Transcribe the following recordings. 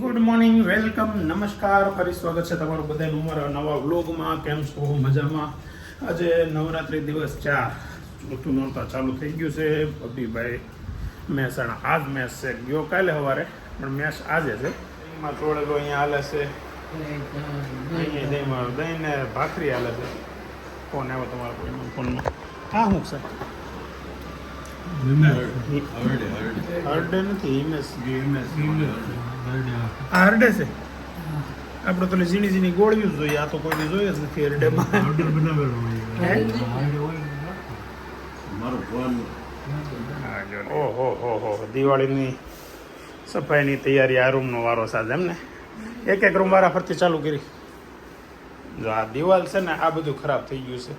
Good morning welcome નમસ્કાર. ફરી સ્વાગત છે તમારું બધાનું અમારા નવા વ્લોગમાં. કેમ છો? મજામાં? આજે નવરાત્રી દિવસ ચાર. ચોથું નોરતા ચાલુ થઈ ગયું છે. અભિભાઈ મહેસાણા આજ મેચ છે. ગયો કાલે સવારે પણ મેચ આજે છે. એમાં થોડેક અહીંયા હાલે છે. દહીં ને ભાખરી હાલે છે. ફોન આવ્યો તમારા કોઈ ફોનમાં. હા હું છે. હરડે નથી હિમેશ. આ હરડે છે? આપણે તો ઝીણી ઝીણી ગોળ્યું જોઈએ. આ તો કોઈ જોઈએ જ નથી હરડેમાં. ઓહો હો હો દિવાળીની સફાઈની તૈયારી આ રૂમનો વારો સાજ એમ ને? એક એક રૂમ વારા ફરતી ચાલુ કરી. જો આ દિવાલ છે ને આ બધું ખરાબ થઈ ગયું છે.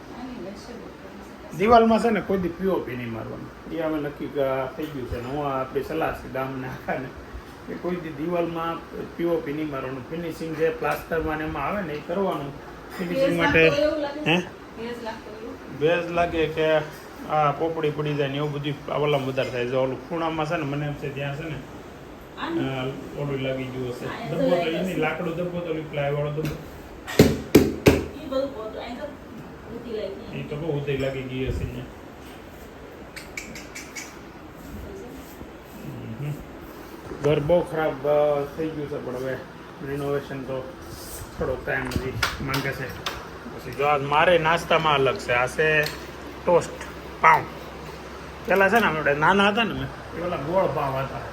દિવાલમાં છે ને કોઈ દી પીઓપી નહીં મારવાનું. એ અમે નક્કી ક- થઈ ગયું છે ને હું આ આપણી સલાહ છે ગામને આખાને. કે કોઈ દિવાલમાં પીઓપી નહીં મારવાનું. ફિનિશિંગ જે પ્લાસ્ટરમાં એમાં આવે ને એ કરવાનું. ફિનિશિંગ માટે હે? ભેજ લાગે કે આ પોપડી પડી જાય ને એવું બધું આવલામ વધારે થાય જો ઓલું ખૂણામાં છે ને મને એમ છે ત્યાં છે ને ઓલું લાગી ગયું હશે. ધબ્બો તો એની લાકડું ધબ્બો તો પ્લાય વાળો ધબ્બો. એ તો બહુ ઉતરી લાગી ગઈ હશે અહીંયા. ઘર બહુ ખરાબ થઈ ગયું છે પણ હવે રિનોવેશન તો થોડોક ટાઈમ હજી માંગે છે. પછી જો મારે નાસ્તામાં અલગ છે આ છે ટોસ્ટ પાઉં. પેલા છે ને આપણે નાના હતા ને મેં એ ગોળ પાવ હતા.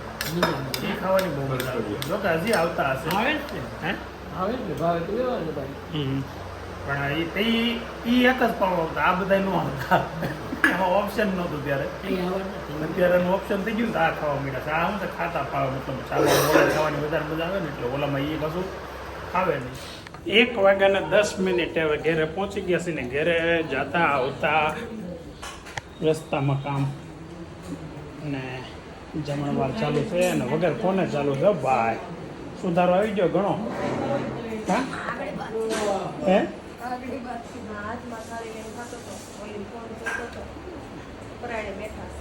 એ ખાવાની બહુ મજા આવે જો કે હજી આવતા હશે. હે? હમ. પણ એ તે ઈ એક જ આવતા આ બધા નો હતા. ઓપ્શન નહોતું ત્યારે. અત્યારે એનું ઓપ્શન થઈ ગયું ને તો આ ખાવા મળ્યા છે. આ હું તો ખાતા પાવે મતલબ ચાલો ઓલા ખાવાની વધારે મજા આવે ને એટલે ઓલામાં એ કશું ખાવે નહીં. એક વાગ્યાના દસ મિનિટે હવે ઘેરે પહોંચી ગયા છે ને ઘેરે જતા આવતા રસ્તામાં કામ ને જમણવાર ચાલુ છે ને વગર કોને ચાલુ છે. ભાઈ સુધારો આવી ગયો ઘણો. હા? હે?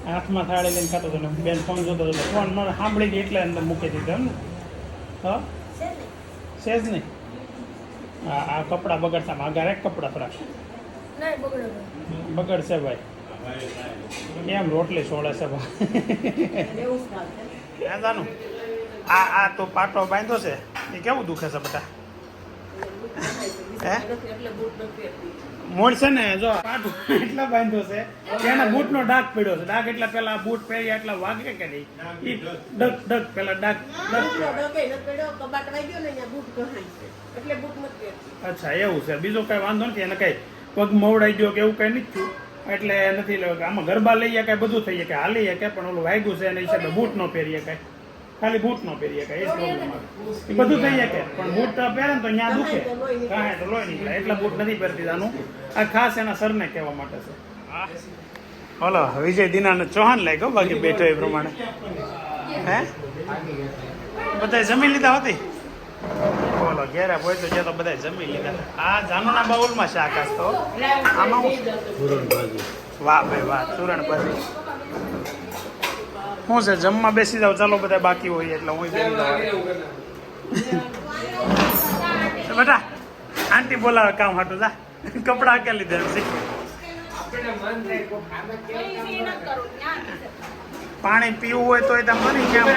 હાથમાં થાળી લઈને ખાતો હતો ને બેન ફોન જોતો હતો ફોન મને સાંભળી ગઈ એટલે અંદર મૂકી દીધો એમ ને. હા? જ નહીં. આ આ કપડાં બગડતા આગળ એક કપડાં થોડા બગડશે ભાઈ. કેમ રોટલી સોળે છે ભાઈ. હે જાનું. આ આ તો પાટો બાંધ્યો છે. એ કેવું દુખે છે બધા? હે? છે ને જો પાટું એટલા બાંધો છે કે એના બૂટનો ડાક પડ્યો છે. ડાક એટલા પેલા બૂટ પહેર્યા એટલા વાગે કે નહીં? ઈ ડગ ડગ પેલા ડગ અચ્છા એવું છે. બીજો કઈ વાંધો નથી એને કઈ પગ મવડાઈ ગયો કે એવું કઈ નથી થયું. એટલે નથી લેવું આમાં ગરબા લઈએ કઈ બધું થઈ કે હાલીએ કે પણ ઓલું વાગ્યું છે એના હિસાબે બૂટ ન પહેરીએ કઈ. ખાલી બૂટ નો પહેરીએ કઈ એ જ પ્રોબ્લેમ આવે એ બધું થઈ શકે પણ બૂટ તો પહેરે ને તો ત્યાં દુખે. કાંઈ તો લોહી નીકળે. એટલા બૂટ નથી પહેરતી આનું આ ખાસ એના સરને કહેવા માટે છે. બોલો વિજય દિનાને ચૌહાણ લાગ્યો બાકી બેઠો એ પ્રમાણે. હે? બધા જમી લીધા હતી? બોલો ઘેર હોય તો જે તો બધા જમી લીધા. આ જાનુના બાઉલમાં શાક હશે તો આમાં વાહ ભાઈ વાહ ચૂરણ ભાજી શું છે જમવા બેસી જાવ ચાલો બધા બાકી હોય એટલે હું બેટા આંટી બોલાવે કામ હાટું જા. કપડા કે લીધે પાણી પીવું હોય તો તમે બની કેમ?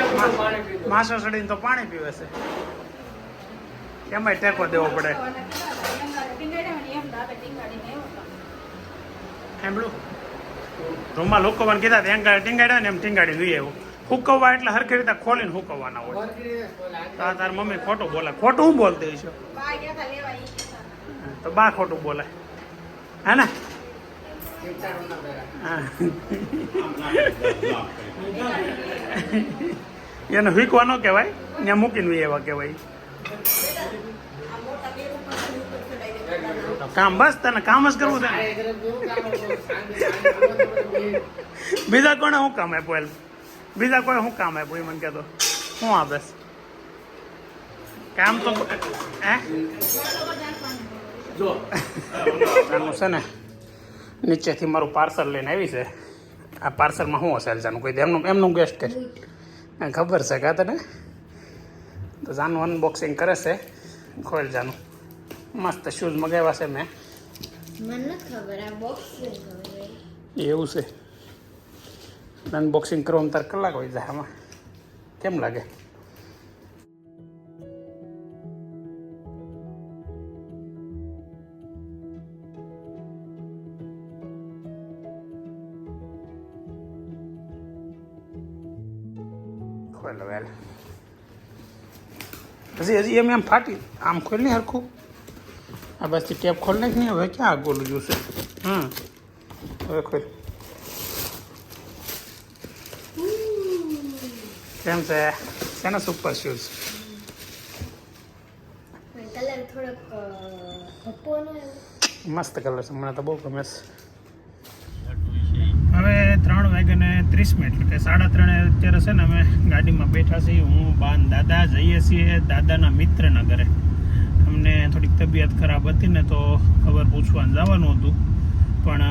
માસો સડીને તો પાણી પીવે છે. એમાંય ટેકો દેવો પડે. સાંભળું રૂમમાં લોકોવાને કીધા ત્યાં ગાડી ટીંગાડ્યા ને એમ ટીંગાડી જોઈએ એવું. હુકવવા એટલે હરખી રીતે ખોલીને હુકવવાના હોય. તો આ તાર મમ્મી ખોટું બોલે. ખોટું હું બોલતી છું તો બા ખોટું બોલે. હે ને. એને હુકવાનો ન કહેવાય ત્યાં મૂકીને એવા કહેવાય. કામ બસ તને કામ જ કરવું છે બીજા કોને શું કામ આપ્યું એલ બીજા કોઈ શું કામ આપ્યું એ મને કહેતો. શું આપે કામ તો હે? આનું છે ને નીચેથી મારું પાર્સલ લઈને આવી છે. આ પાર્સલમાં શું હશે જાનું કોઈ દી એમનું એમનું ગેસ્ટ કે ખબર છે કા તને? તો જાનું અનબોક્સિંગ કરે છે ખોલ જાનું. મસ્ત શૂઝ મગાવ્યા છે મેં. મને ખબર આ બોક્સ એવું છે. અનબોક્સિંગ કરવામાં તાર કલાક હોય જાય આમાં. કેમ લાગે? ખોલ વેલ હજી હજી એમ એમ ફાટી આમ ખોલ નહીં હરખું. આ બસ ટેપ ખોલ નાખ ને હવે ક્યાં આગોલું જોશે હમ. હવે ખોલ. કેમ છે? શેના સુપર શૂઝ મસ્ત કલર છે. મને તો બહુ ગમે છે. હવે ત્રણ વાગ્યાને ત્રીસ મિનિટ એટલે સાડા ત્રણે અત્યારે છે ને અમે ગાડીમાં બેઠા છીએ. હું બાન દાદા જઈએ છીએ દાદાના મિત્રના ઘરે. અમને થોડીક તબિયત ખરાબ હતી ને તો ખબર પૂછવાનું જવાનું હતું. પણ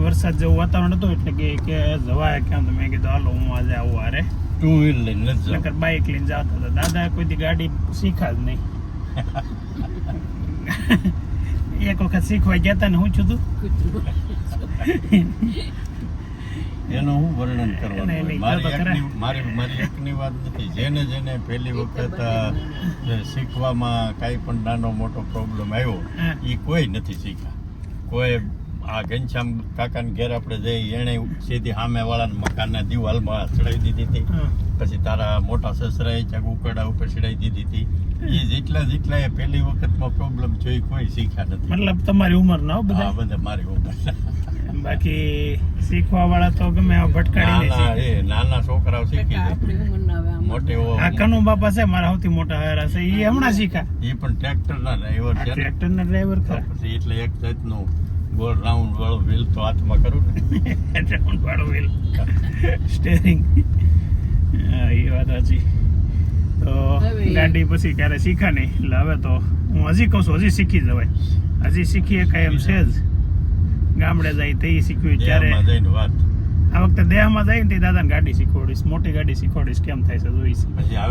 વરસાદ જેવું વાતાવરણ હતું એટલે કે કે જવાય ક્યાં તો મેં કીધું હાલો હું આજે આવું હારે. ટુ વ્હીલ લઈને નકર બાઇક લઈને જતા હતા. દાદા કોઈ દી ગાડી શીખા જ નહીં. એક વખત શીખવા ગયા હતા ને હું છું તું? એનું હું વર્ણન કરવાનું મારી એકની મારી મારી એકની વાત નથી. જેને જેને પહેલી વખત શીખવામાં કાંઈ પણ નાનો મોટો પ્રોબ્લેમ આવ્યો એ કોઈ નથી શીખ્યા. કોઈ આ ઘનશ્યામ કાકાને ઘેર આપણે જઈ એણે સીધી સામે વાળાના મકાનના દિવાલમાં ચડાવી દીધી હતી. પછી તારા મોટા સસરાએ ચાક ઉકરડા ઉપર ચડાવી દીધી હતી. એ જેટલા જેટલા એ પહેલી વખતમાં પ્રોબ્લેમ જોઈ કોઈ શીખ્યા નથી. મતલબ તમારી ઉંમર ના બધા? બધા મારી ઉંમર બાકી શીખવા વાળા તો ગમે ભટકાડી નાના નહીં નાના છોકરાઓ શીખી જાય. મોટે આ કનુ બાપા છે મારા સૌથી મોટા હારા છે એ હમણાં શીખા એ પણ ટ્રેક્ટર ના ડ્રાઈવર છે ટ્રેક્ટર ના ડ્રાઈવર ખરા. પછી એટલે એક જાતનું ગોળ રાઉન્ડ વાળો વ્હીલ તો હાથમાં કરું ને? રાઉન્ડ વાળો વ્હીલ. સ્ટેરિંગ. એ વાત સાચી. તો હવે- ગાડી પછી ક્યારે શીખા નહીં એટલે હવે તો હું હજી કહું છું હજી શીખી જવાય. હજી શીખીએ કાંઈ એમ છે જ. ગામડે જાય તે શીખ્યું ત્યારે. દેહમાં જઈને વાત. આ વખતે દેહમાં જાય ને તે દાદાને ગાડી શીખવાડીશ મોટી ગાડી શીખવાડીશ કેમ થાય છે જોઈશ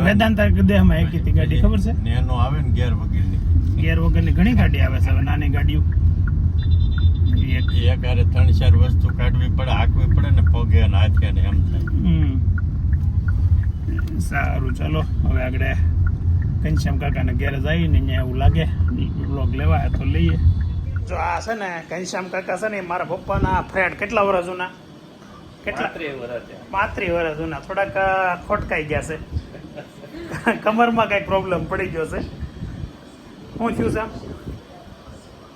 વેદાંત દેહમાં એક હતી ગાડી ખબર છે? ને એનો આવે ને ગેર વગરની. ગેર વગરની ઘણી ગાડી આવે છે નાની ગાડીઓ. એક. એક હારે ત્રણ ચાર વસ્તુ કાઢવી પડે હાંકવી પડે ને પગે અને હાથે ને એમ થાય. હમ. સારું ચાલો. હવે આગળ ઘનશ્યામ કાકાને ઘેર જઈને અહીંયા એવું લાગે. બ્લોગ લેવા તો લઈએ. જો આ છે ને ઘનશ્યામ કાકા છે ને મારા પપ્પાના ફ્રેન્ડ કેટલા વર્ષ જૂના? કેટલા? પાંત્રીસ વર્ષ જૂના. થોડાક ખોટકાઈ ગયા છે. કમરમાં કઈ પ્રોબ્લેમ પડી ગયો છે. શું થયું છે?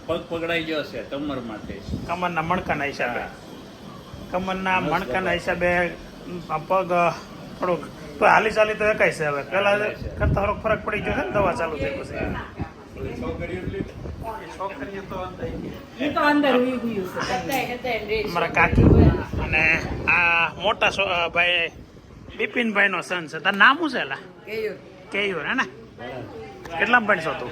પગ પકડાઈ ગયો છે કમર માટે. કમરના મણકાના હિસાબે. કમરના મણકાના હિસાબે પગ થોડુંક. હાલી ચાલી તો એકાય છે હવે. પેલા કરતા થોડોક ફરક પડી ગયો છે ને દવા ચાલુ થઈ ગયું છે. અમારા કાકી અને આ મોટા ભાઈ બિપિનભાઈ નો સન છે. તાર નામ શું છે એલા? કેયુર. હે ને? કેટલામાં ભણશો તું?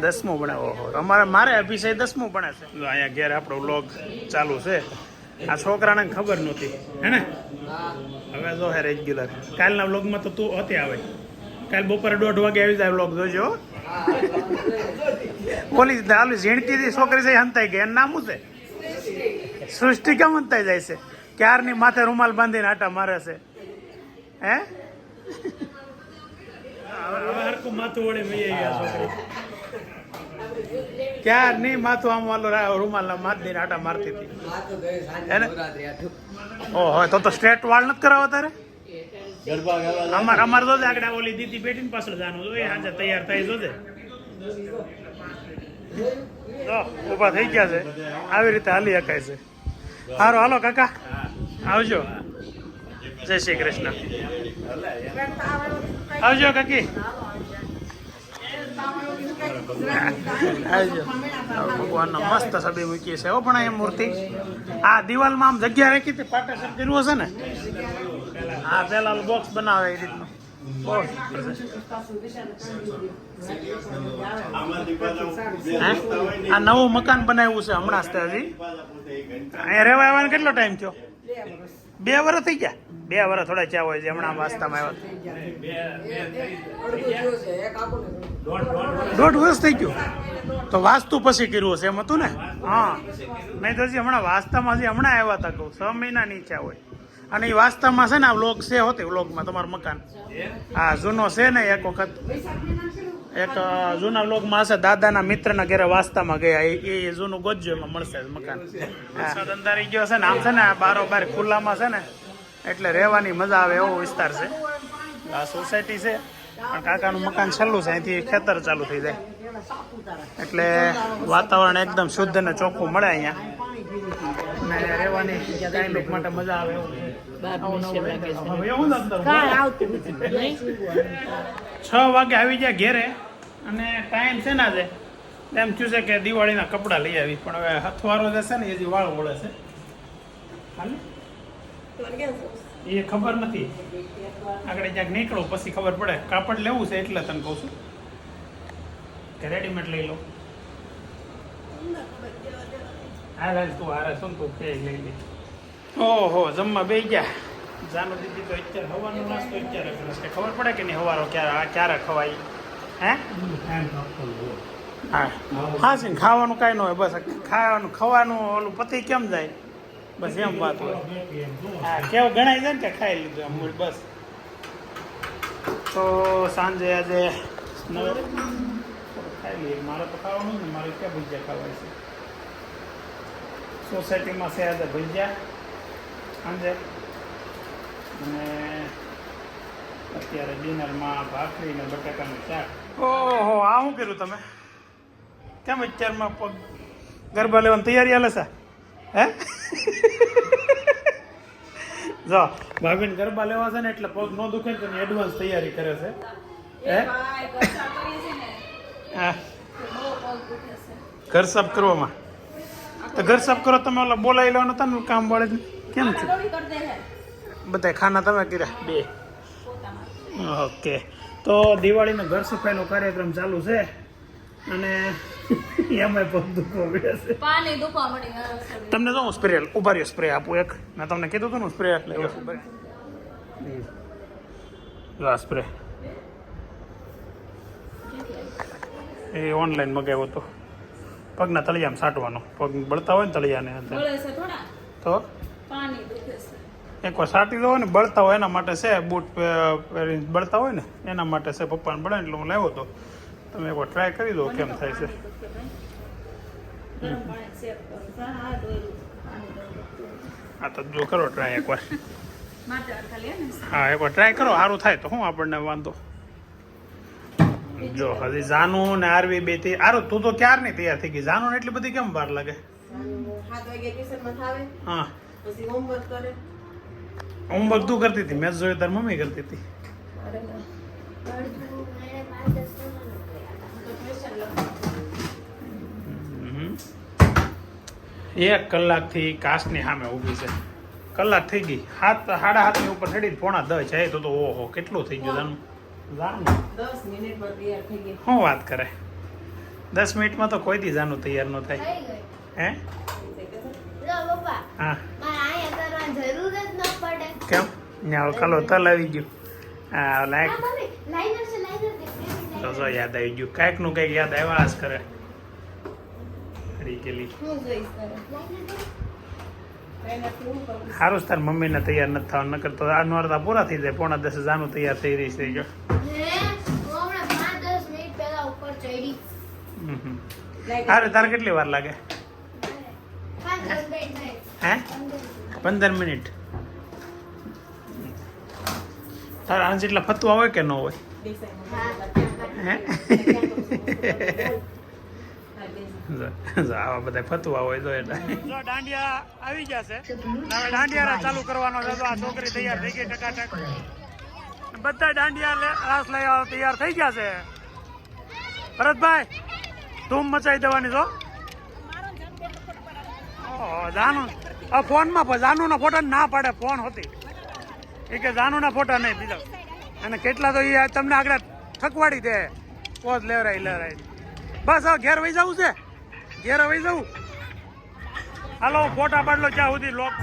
દસમું. ભણે ઓહો. અમારે મારે અભિષય દસમું ભણે છે. અહીંયા ઘેર આપણો વ્લોગ ચાલુ છે. આ છોકરાને ખબર નહોતી હે ને? હવે જો હે રેગ્યુલર કાલના વ્લોગમાં તો તું હતી આવે. કાલ બપોરે દોઢ વાગે આવી જાય વ્લોગ જોજો હો. ઓલી ઓલી ઝીણકી થી છોકરી છે હંતાઈ ગઈ. એનું નામ શું છે? સૃષ્ટિ કેમ હંતાઈ જાય છે? ક્યારની માથે રૂમાલ બાંધીને આટા મારે છે. હે? ક્યાર નહીં માથું આમ વાલો રૂમાલ માથ દઈને આટા મારતી હતી? એને ઓહો તો તો સ્ટ્રેટ વાળ નથી કરાવવા તારે અમાર અમાર તો આગળ ઓલી દીદી બેઠીને પાછળ જાનું આજે તૈયાર થઈ જોજે. ઊભા થઈ ગયા છે. આવી રીતે હાલી શકાય છે. સારું હાલો, કાકા. આવજો. જય શ્રી કૃષ્ણ. આવજો, કાકી. ભગવાનનો મસ્ત સબી મૂકી છે હો પણ એ મૂર્તિ. આ દિવાલમાં આમ જગ્યા રાખી હતી પાર્ટેશન કર્યું ને? હા પેલા બોક્સ બનાવે એ રીતનું? આ નવું મકાન બનાવ્યું છે હમણાં હજી અહીંયા રહેવા આવવાનો કેટલો ટાઈમ થયો? બે વર્ષ થઈ ગયા? બે વર્ષ થોડા ચા હોય છે, હમણાં વાસ્તામાં આવ્યા. દોઢ વર્ષ થઈ ગયું. તો વાસ્તુ પછી કર્યું હશે એમ હતું ને? હા. મેં તો હમણાં વાસ્તામાં હજી હમણાં આવ્યા હતા કહું, છ મહિના નીચે હોય. અને એ વાસ્તવમાં છે ને આ વ્લોગ છે હોતી વ્લોગમાં તમારું મકાન. હા જૂનો છે ને એક વખત. એક જૂના વ્લોગમાં હશે દાદાના મિત્રના ઘરે વાસ્તામાં ગયા. એ એ જૂનું ગોતજો એમાં મળશે મકાન. વરસાદ અંધારી ગયો છે ને આમ છે ને બારોબાર ખુલ્લામાં છે ને એટલે રહેવાની મજા આવે એવો વિસ્તાર છે. આ સોસાયટી છે પણ કાકાનું મકાન છેલ્લું છે અહીંથી ખેતર ચાલુ થઈ જાય. એટલે વાતાવરણ એકદમ શુદ્ધ અને ચોખ્ખું મળે અહીંયા. રહેવાની કાંઈ માટે મજા આવે એવું. છે. વાગે આવી જાય ઘેરે અને ટાઈમ છે ના છે એમ થયું છે કે દિવાળીના કપડાં લઈ આવી પણ હવે હથવારો જશે ને હજી વાળ વળે છે? એ ખબર નથી. આગળ ક્યાંક નીકળું પછી ખબર પડે. કાપડ લેવું છે એટલે તને કહું છું. કે રેડીમેડ લઈ લો. હાલ તું હારે શું તું કે લઈ લે. ઓહો, જમવા બે ગયા. જાનો દીદી તો અત્યારે હવાનો નાસ્તો અત્યારે કરે ખબર પડે કે નહીં હવારો ક્યારે ક્યારે ખવાય? હે? હા. હા છે ખાવાનું કાંઈ ન હોય, બસ ખાવાનું, ખવાનું, ઓલું પતિ કેમ જાય? બસ એમ વાત હોય. હા, કેવું ગણાય છે ને કે ખાઈ લીધું એમ બસ. તો સાંજે આજે ખાઈ લઈએ. મારે તો ખાવાનું ને મારે ક્યાં ભજીયા ખાવાય છે? સોસાયટીમાં છે આજે ભજીયા. સાંજે. અને અત્યારે ડિનરમાં ભાખરી ને બટાકાનું શાક. ઓહો આ શું કર્યું તમે? કેમ અત્યારમાં પગ ગરબા લેવાની તૈયારી હાલે છે? હે? જો ભાભીને ગરબા લેવા છે ને એટલે પગ ન દુખે ને એડવાન્સ તૈયારી કરે છે. હે? હા. ઘર સાફ કરવામાં. તો ઘર સાફ કરો તમે ઓલા બોલાવી લો નતા ને કામ વાળે કેમ છો? બધા ખાના તમે કર્યા? બે. ઓકે. તો દિવાળીનો ઘર સફાઈનો કાર્યક્રમ ચાલુ છે અને એમાંય પગ દુખવો મળી તમને તો હું સ્પ્રે ઊભા રહ્યો સ્પ્રે આપું એક? મેં તમને કીધું હતું ને સ્પ્રે લઈ લો જો સ્પ્રે એ ઓનલાઈન મગાવ્યો હતો પગના તળિયામાં સાટવાનો. પગ બળતા હોય ને તળિયાને તો? એકવાર સાટી દો ને બળતા હોય એના માટે છે બૂટ પહેરીને બળતા હોય ને એના માટે છે પપ્પાને બળે એટલે હું લાવ્યો હતો તમે એકવાર ટ્રાય કરી દો કેમ થાય છે. હા તો જો કરો ટ્રાય એકવાર. હે હા એકવાર ટ્રાય કરો સારું થાય તો. શું આપણને વાંધો. જો હજી જાનુ ને આરવી બેથી આરો તું તો ક્યાર નહીં તૈયાર થઈ ગઈ? જાનુ ને એટલી બધી કેમ વાર લાગે? હા. હોમવર્ક તું કરતી હતી? મેં જોયું તાર મમ્મી કરતી હતી. એક કલાકથી કાચની સામે ઊભી છે. કલાક થઈ ગઈ. હાથ સાડા હાથની ઉપર ચડી પોણા દસ જાય તો તો ઓહો કેટલું થઈ ગયું જાનું? શું વાત કરે? દસ મિનિટમાં તો કોઈ દી જાનું તૈયાર ન થાય. હે? હા. કેમ? ત્યાં કલો તલ આવી ગયું. હા લાયક તો જો યાદ આવી ગયું. કાંઈકનું કંઈક યાદ આવ્યા જ કરે. હરી કેલી સારું તાર મમ્મીને તૈયાર નથી થવા નકર તો આ નોરતા પૂરા થઈ જાય પોણા દસ જાનું તૈયાર થઈ રહી છે જો. હારે તારે કેટલી વાર લાગે? હે? પંદર મિનિટ. તારા આજ જેટલા ફતવા હોય કે ન હોય? હે? આવા બધા ફતવા હોય તો એટલે. દાંડિયા આવી જશે હવે દાંડિયા ચાલુ કરવાનો છે. આ છોકરી તૈયાર થઈ ગઈ ટકાટક. બધા દાંડિયા રાસ લઈ આવવા તૈયાર થઈ ગયા છે. ભરતભાઈ, ધૂમ મચાઈ દેવાની છો જાનુ. આ ફોનમાં જાનુના ફોટા ના પાડે, ફોન હોતી. એ કે જાનુના ફોટા નહીં, બીજા. અને કેટલા તો એ તમને આગળ થકવાડી દે. પોઝ લેવરાય લેવરાય. બસ હવે ઘેર વહી જવું છે. ઘેર વહી જવું. હાલો, ફોટા પાડલો ત્યાં સુધી લોક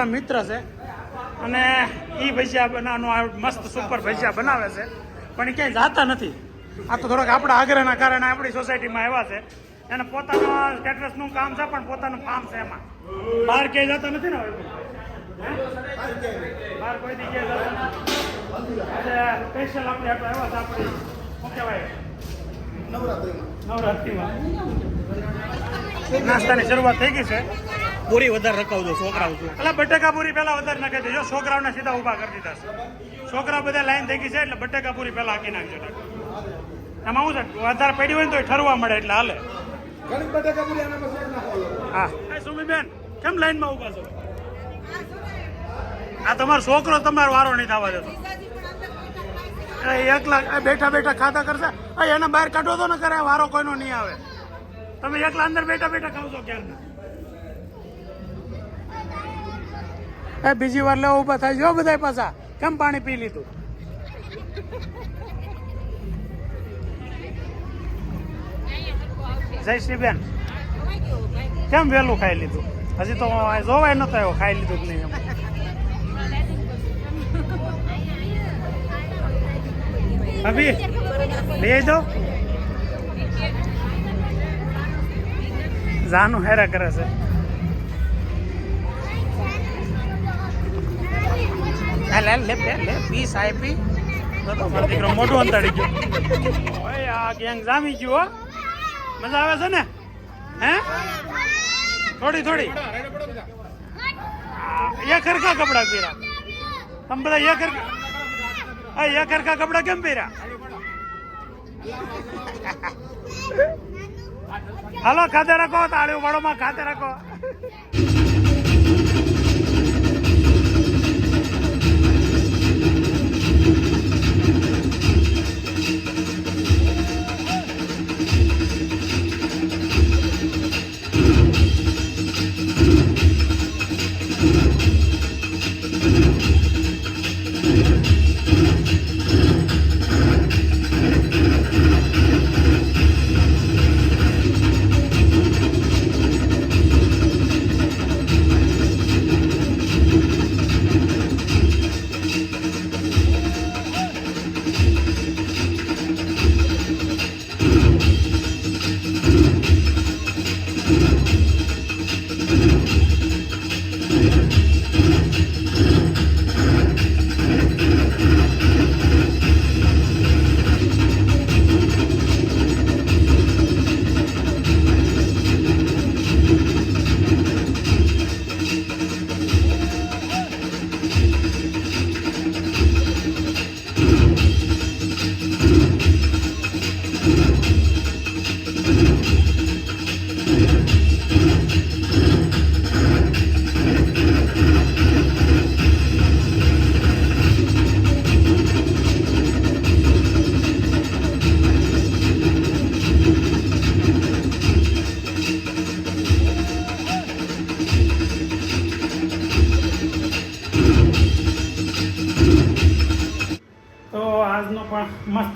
આપણા મિત્ર છે. અને એ ભજીયા બનાવવાનું મસ્ત સુપર ભજીયા બનાવે છે. પણ ક્યાંય જાતા નથી. આ તો થોડોક આપણા આગ્રહના કારણે આપણી સોસાયટીમાં આવ્યા છે. એને પોતાનું સ્ટેટસનું કામ છે, પણ પોતાનું કામ છે એમાં. બહાર ક્યાંય જતા નથી ને? બહાર કોઈ દી આજે સ્પેશિયલ આપણે આટલા છે આપણી, શું કહેવાય? નવરાત્રિમાં. નાસ્તાની શરૂઆત થઈ ગઈ છે. પૂરી વધારે રખાવજો છોકરાઓ છું એટલે બટેકા પૂરી પહેલા વધારે નાખી દેજો છોકરાઓને સીધા ઊભા કરી દીધા છે. છોકરા બધા લાઈન થઈ ગઈ છે એટલે બટેકા પૂરી પહેલા હાકી નાખજો. એમાં શું છે વધારે પડી હોય ને તો ઠરવા મળે એટલે હાલે. હા. સુમી સુમીબેન કેમ લાઈનમાં ઊભા છો? આ તમારો છોકરો તમારો વારો નહીં થવા દેતો. એ એકલા એ બેઠા બેઠા ખાતા કરશે. એને બહાર કાઢો તો ને કરે વારો કોઈનો નહીં આવે. તમે એકલા અંદર બેઠા બેઠા ખાવ છો ક્યારના? એ બીજી વાર લેવા ઊભા થાય જો બધા પાછા, કેમ પાણી પી લીધું? જય શ્રી બેન કેમ વહેલું ખાઈ લીધું? હજી તો જોવાય નતો આવ્યો, ખાઈ લીધું કે નહીં એમ. અભી લઈ દો જાનું હેરા કરે છે. લે લે લે લે પીસ આપી. દીકરો મોઢું અંતાડી ગયો. ઓય આ ગેંગ જામી ગયું હો. મજા આવે છે ને? હે? થોડી થોડી. આ, એક હરખા કપડા પહેર્યા. તમે બધા એક હરખા આ એક હરખા કપડા કેમ પહેર્યા? હાલો ખાતે રાખો તાળીઓ વાળોમાં ખાતે રાખો.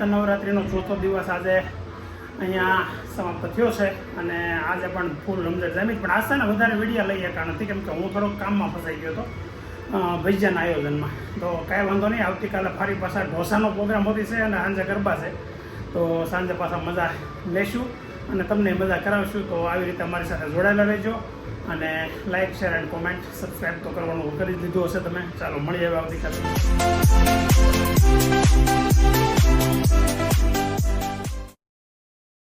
નવરાત્રિનો ચોથો દિવસ આજે અહીંયા સમાપ્ત થયો છે અને આજે પણ ફૂલ રમઝટ જામી. પણ આજ ને વધારે વીડિયો લઈ શકા નથી કેમ કે હું થોડોક કામમાં ફસાઈ ગયો હતો અ, ભજીયાના આયોજનમાં. તો કાંઈ વાંધો નહીં આવતીકાલે ફરી પાછા ઢોસાનો પ્રોગ્રામ હોતી છે અને સાંજે ગરબા છે. તો સાંજે પાછા મજા લેશું અને તમને મજા કરાવશું. તો આવી રીતે અમારી સાથે જોડાયેલા રહેજો અને like share and comment subscribe તો કરવાનું કરી દીધું હશે તમે. ચાલો મળીએ હવે આવતીકાલે.